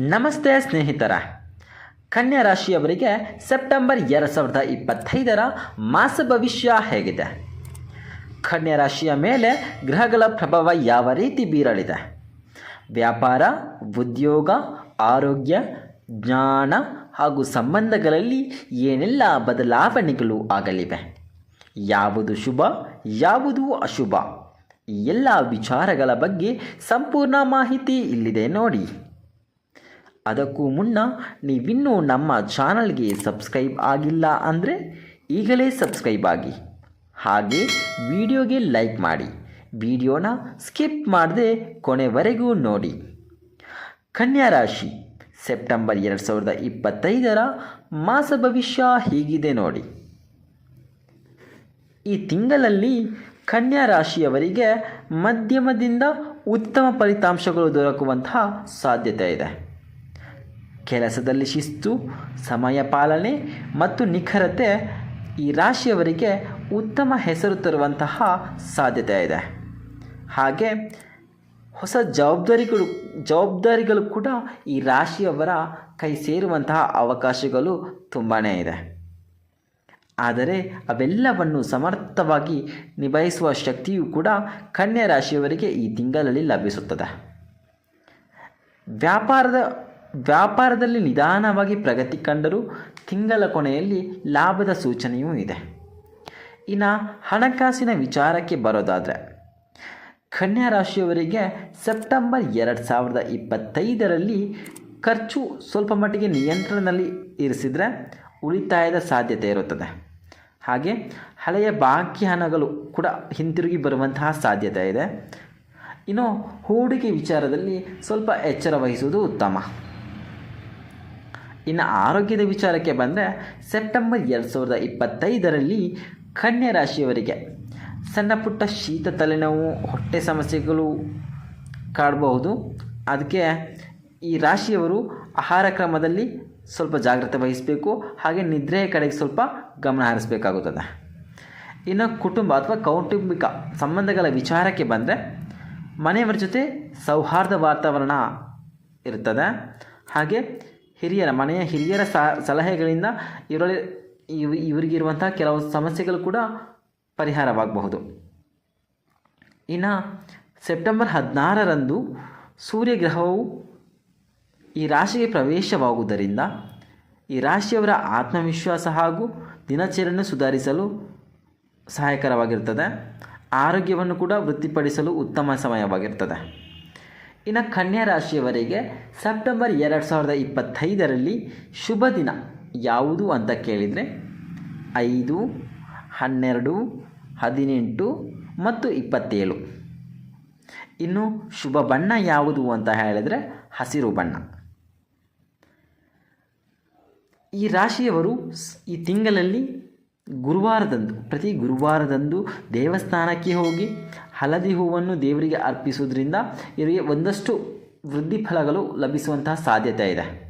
ನಮಸ್ತೆ ಸ್ನೇಹಿತರ. ಕನ್ಯಾ ರಾಶಿಯವರಿಗೆ ಸೆಪ್ಟೆಂಬರ್ ಎರಡು ಸಾವಿರದ ಇಪ್ಪತ್ತೈದರ ಮಾಸ ಭವಿಷ್ಯ ಹೇಗಿದೆ? ಕನ್ಯಾ ರಾಶಿಯ ಮೇಲೆ ಗ್ರಹಗಳ ಪ್ರಭಾವ ಯಾವ ರೀತಿ ಬೀರಲಿದೆ? ವ್ಯಾಪಾರ, ಉದ್ಯೋಗ, ಆರೋಗ್ಯ, ಜ್ಞಾನ ಹಾಗೂ ಸಂಬಂಧಗಳಲ್ಲಿ ಏನೆಲ್ಲ ಬದಲಾವಣೆಗಳು ಆಗಲಿವೆ? ಯಾವುದು ಶುಭ, ಯಾವುದು ಅಶುಭ? ಎಲ್ಲ ವಿಚಾರಗಳ ಬಗ್ಗೆ ಸಂಪೂರ್ಣ ಮಾಹಿತಿ ಇಲ್ಲಿದೆ ನೋಡಿ. ಅದಕ್ಕೂ ಮುನ್ನ ನೀವಿನ್ನೂ ನಮ್ಮ ಚಾನಲ್ಗೆ ಸಬ್ಸ್ಕ್ರೈಬ್ ಆಗಿಲ್ಲ ಅಂದರೆ ಈಗಲೇ ಸಬ್ಸ್ಕ್ರೈಬ್ ಆಗಿ. ಹಾಗೆ ವಿಡಿಯೋಗೆ ಲೈಕ್ ಮಾಡಿ. ವಿಡಿಯೋನ ಸ್ಕಿಪ್ ಮಾಡದೆ ಕೊನೆವರೆಗೂ ನೋಡಿ. ಕನ್ಯಾ ರಾಶಿ, ಸೆಪ್ಟೆಂಬರ್ ಎರಡು ಸಾವಿರದ ಇಪ್ಪತ್ತೈದರ ಮಾಸ ಭವಿಷ್ಯ ಹೀಗಿದೆ ನೋಡಿ. ಈ ತಿಂಗಳಲ್ಲಿ ಕನ್ಯಾ ರಾಶಿಯವರಿಗೆ ಮಧ್ಯಮದಿಂದ ಉತ್ತಮ ಫಲಿತಾಂಶಗಳು ದೊರಕುವಂತಹ ಸಾಧ್ಯತೆ ಇದೆ. ಕೆಲಸದಲ್ಲಿ ಶಿಸ್ತು, ಸಮಯ ಪಾಲನೆ ಮತ್ತು ನಿಖರತೆ ಈ ರಾಶಿಯವರಿಗೆ ಉತ್ತಮ ಹೆಸರು ತರುವಂತಹ ಸಾಧ್ಯತೆ ಇದೆ. ಹಾಗೆ ಹೊಸ ಜವಾಬ್ದಾರಿಗಳು ಜವಾಬ್ದಾರಿಗಳು ಕೂಡ ಈ ರಾಶಿಯವರ ಕೈ ಸೇರುವಂತಹ ಅವಕಾಶಗಳು ತುಂಬಾ ಇದೆ. ಆದರೆ ಅವೆಲ್ಲವನ್ನು ಸಮರ್ಥವಾಗಿ ನಿಭಾಯಿಸುವ ಶಕ್ತಿಯು ಕೂಡ ಕನ್ಯಾ ರಾಶಿಯವರಿಗೆ ಈ ತಿಂಗಳಲ್ಲಿ ಲಭಿಸುತ್ತದೆ. ವ್ಯಾಪಾರದ ವ್ಯಾಪಾರದಲ್ಲಿ ನಿಧಾನವಾಗಿ ಪ್ರಗತಿ ಕಂಡರೂ ತಿಂಗಳ ಕೊನೆಯಲ್ಲಿ ಲಾಭದ ಸೂಚನೆಯೂ ಇದೆ. ಇನ್ನು ಹಣಕಾಸಿನ ವಿಚಾರಕ್ಕೆ ಬರೋದಾದರೆ, ಕನ್ಯಾ ರಾಶಿಯವರಿಗೆ ಸೆಪ್ಟೆಂಬರ್ ಎರಡು ಸಾವಿರದ ಇಪ್ಪತ್ತೈದರಲ್ಲಿ ಖರ್ಚು ಸ್ವಲ್ಪ ಮಟ್ಟಿಗೆ ನಿಯಂತ್ರಣದಲ್ಲಿ ಇರಿಸಿದರೆ ಉಳಿತಾಯದ ಸಾಧ್ಯತೆ ಇರುತ್ತದೆ. ಹಾಗೆ ಹಳೆಯ ಬಾಕಿ ಹಣಗಳು ಕೂಡ ಹಿಂತಿರುಗಿ ಬರುವಂತಹ ಸಾಧ್ಯತೆ ಇದೆ. ಇನ್ನು ಹೂಡಿಕೆ ವಿಚಾರದಲ್ಲಿ ಸ್ವಲ್ಪ ಎಚ್ಚರ ವಹಿಸುವುದು ಉತ್ತಮ. ಇನ್ನು ಆರೋಗ್ಯದ ವಿಚಾರಕ್ಕೆ ಬಂದರೆ ಸೆಪ್ಟೆಂಬರ್ ಎರಡು ಸಾವಿರದ ಇಪ್ಪತ್ತೈದರಲ್ಲಿ ಕನ್ಯಾ ರಾಶಿಯವರಿಗೆ ಸಣ್ಣ ಪುಟ್ಟ ಶೀತ ತಲೆನೋವು, ಹೊಟ್ಟೆ ಸಮಸ್ಯೆಗಳು ಕಾಡಬಹುದು. ಅದಕ್ಕೆ ಈ ರಾಶಿಯವರು ಆಹಾರ ಕ್ರಮದಲ್ಲಿ ಸ್ವಲ್ಪ ಜಾಗ್ರತೆ ವಹಿಸಬೇಕು. ಹಾಗೆ ನಿದ್ರೆಯ ಕಡೆಗೆ ಸ್ವಲ್ಪ ಗಮನ ಹರಿಸಬೇಕಾಗುತ್ತದೆ. ಇನ್ನು ಕುಟುಂಬ ಅಥವಾ ಕೌಟುಂಬಿಕ ಸಂಬಂಧಗಳ ವಿಚಾರಕ್ಕೆ ಬಂದರೆ ಮನೆಯವರ ಜೊತೆ ಸೌಹಾರ್ದ ವಾತಾವರಣ ಇರ್ತದೆ. ಹಾಗೆ ಹಿರಿಯರ, ಮನೆಯ ಹಿರಿಯರ ಸಲಹೆಗಳಿಂದ ಇವರಲ್ಲಿ, ಇವ್ ಇವರಿಗಿರುವಂಥ ಕೆಲವು ಸಮಸ್ಯೆಗಳು ಕೂಡ ಪರಿಹಾರವಾಗಬಹುದು. ಇನ್ನು ಸೆಪ್ಟೆಂಬರ್ ಹದಿನಾರರಂದು ಸೂರ್ಯಗ್ರಹವು ಈ ರಾಶಿಗೆ ಪ್ರವೇಶವಾಗುವುದರಿಂದ ಈ ರಾಶಿಯವರ ಆತ್ಮವಿಶ್ವಾಸ ಹಾಗೂ ದಿನಚರಣೆ ಸುಧಾರಿಸಲು ಸಹಾಯಕರವಾಗಿರ್ತದೆ. ಆರೋಗ್ಯವನ್ನು ಕೂಡ ವೃತ್ತಿಪಡಿಸಲು ಉತ್ತಮ ಸಮಯವಾಗಿರ್ತದೆ. ಇನ್ನು ಕನ್ಯಾ ರಾಶಿಯವರಿಗೆ ಸೆಪ್ಟೆಂಬರ್ ಎರಡು ಸಾವಿರದ ಇಪ್ಪತ್ತೈದರಲ್ಲಿ ಶುಭ ದಿನ. ಯಾವುದು ಅಂತ ಕೇಳಿದರೆ ಐದು, ಹನ್ನೆರಡು, ಹದಿನೆಂಟು ಮತ್ತು ಇಪ್ಪತ್ತೇಳು. ಇನ್ನು ಶುಭ ಬಣ್ಣ ಯಾವುದು ಅಂತ ಹೇಳಿದರೆ ಹಸಿರು ಬಣ್ಣ. ಈ ರಾಶಿಯವರು ಈ ತಿಂಗಳಲ್ಲಿ ಗುರುವಾರದಂದು, ಪ್ರತಿ ಗುರುವಾರದಂದು ದೇವಸ್ಥಾನಕ್ಕೆ ಹೋಗಿ ಹಳದಿ ಹೂವನ್ನು ದೇವರಿಗೆ ಅರ್ಪಿಸುವುದರಿಂದ ಇವರಿಗೆ ಒಂದಷ್ಟು ವೃದ್ಧಿ ಫಲಗಳು ಲಭಿಸುವಂತಹ ಸಾಧ್ಯತೆ ಇದೆ.